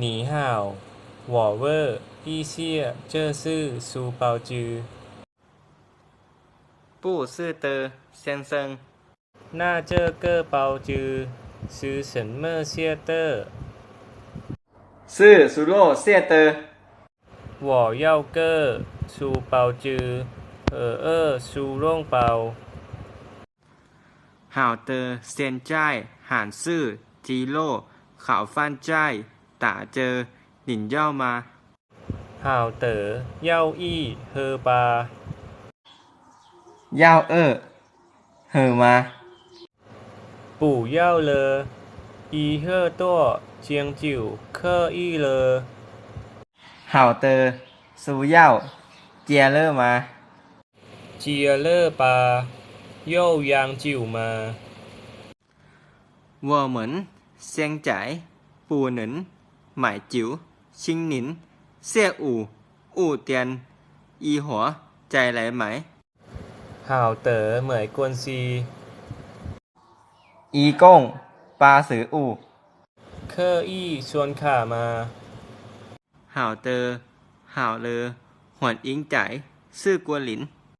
หนีห่าวหวอเวอร์อี้เชียเจ้อซื่อซูเปาจือ ปู้ซื่อเตอเซนเซิงหน้าเจอเกอเปาจือซื้อเฉินเม่อเชี่ยเตอซื่อซูโร่เซี่ยเตอหวอเย่าเก้อซูเปาจือ เออร่งเปาห่าวเตอเซียนจ้ายหา ตาเจอหลินเย่ามาห่าวเต๋อเย่าอี้เฮอบาเย่าเอ้อเฮอมา ปูย่าเลออีเฮอตเจียงจิวเคออี้เลอห่าเต๋อสูเย่าเจียเลอมาเจียเลอปาโยยางจิวมาวัวเหมืนเซียงจ่ายปูหนิน หมายจิ๋ว ชิงหนิน เสี่ยอู่ อู่เตียน อีหัว ใจไหลไหมห่าวเต๋อเหมยกวนซี อีก้ง ปาสืออู่ เคออี้ชวนข่ามาห่าวเตอห่าวเลอหวนอิงใจซื่อกวนหลิน